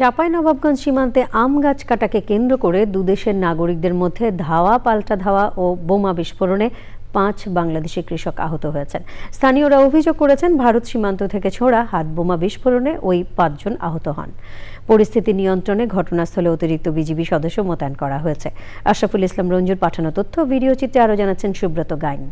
চাঁপাইনবাবগঞ্জ সীমান্তে আম গাছ কাটাকে কেন্দ্র করে দুদেশের নাগরিকদের মধ্যে ধাওয়া, পাল্টা ধাওয়া ও বোমা বিস্ফোরণে পাঁচ বাংলাদেশি কৃষক আহত হয়েছেন। স্থানীয়রা অভিযোগ করেছেন, ভারত সীমান্ত থেকে ছোড়া হাত বোমা বিস্ফোরণে ওই পাঁচজন আহত হন। পরিস্থিতি নিয়ন্ত্রণে ঘটনাস্থলে অতিরিক্ত বিজিবি সদস্য মোতায়েন করা হয়েছে। আশরাফুল ইসলাম রঞ্জুর পাঠানো তথ্য, ভিডিও চিত্রে আরও জানাচ্ছেন সুব্রত গাইন।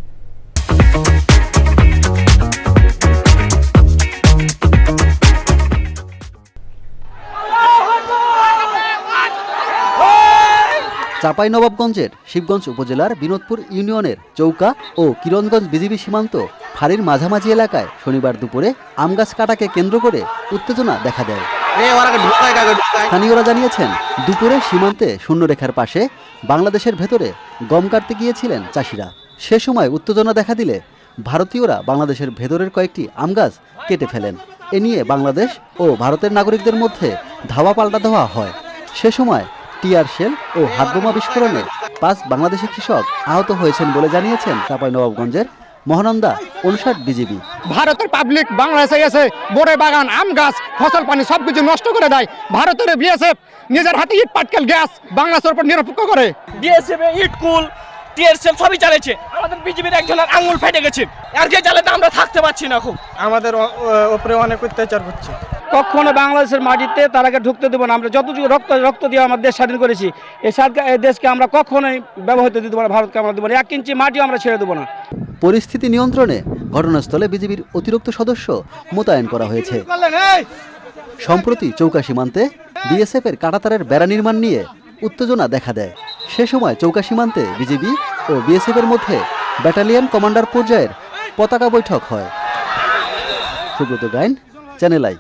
চাঁপাইনবাবগঞ্জের শিবগঞ্জ উপজেলার বিনোদপুর ইউনিয়নের চৌকা ও কিরণগঞ্জ বিজিবি সীমান্ত ফাঁড়ির মাঝামাঝি এলাকায় শনিবার দুপুরে আম গাছ কাটাকে কেন্দ্র করে উত্তেজনা দেখা দেয়। স্থানীয়রা জানিয়েছেন দুপুরে সীমান্তে শূন্যরেখার পাশে বাংলাদেশের ভেতরে গম কাটতে গিয়েছিলেন চাষিরা। সে সময় উত্তেজনা দেখা দিলে ভারতীয়রা বাংলাদেশের ভেতরের কয়েকটি আম গাছ কেটে ফেলেন। এ নিয়ে বাংলাদেশ ও ভারতের নাগরিকদের মধ্যে ধাওয়া পাল্টা দেওয়া হয়। সে সময় টিয়ার শেল ও হাতবোমা বিস্ফোরণে পাঁচ বাংলাদেশি কৃষক আহত হয়েছেন বলে জানিয়েছেন চাঁপাইনবাবগঞ্জের মহানন্দা উনষাট বিজিবি। ভারতের পাবলিক বাংলাদেশে এসে বোরে বাগান আম গাছ ফসল পানি সবকিছু নষ্ট করে দেয়। ভারতের বিএসএফ নিজের হাতে ইট পাটকেল গ্যাস বাংলাদেশের উপর নিরপেক্ষ করে। বিএসএফ ইট কুল টিএসএম সবই চালাচ্ছে আমাদের বিজেপির একজনের আঙুল ফেটে গেছে। আর যে জ্বালাতে আমরা থাকতে পারছি না খুব আমাদের ওপরে অনেক অত্যাচার করছে কখনো বাংলাদেশের মাটিতে তারাকে ঢুকতে দেবো না। আমরা যতটুকু রক্ত রক্ত দিয়ে আমার দেশ স্বাধীন করেছি এই এই দেশকে আমরা কখনোই ব্যবহৃত দিতে পারব না ভারতকে আমরা দেবো না। এক ইঞ্চি মাটিও আমরা ছেড়ে দেবো না। পরিস্থিতি নিয়ন্ত্রণে ঘটনাস্থলে বিজেপির অতিরিক্ত সদস্য মোতায়েন করা হয়েছে। সম্প্রতি চৌকা সীমান্তে বিএসএফ এর কাটাতারের বেড়া নির্মাণ নিয়ে উত্তেজনা দেখা দেয়। সে সময় চৌকা সীমান্তে বিজেপি ও বিএসএফ এর মধ্যে ব্যাটালিয়ন কমান্ডার পর্যায়ের পতাকা বৈঠক হয়। Subrata Gain, channel I.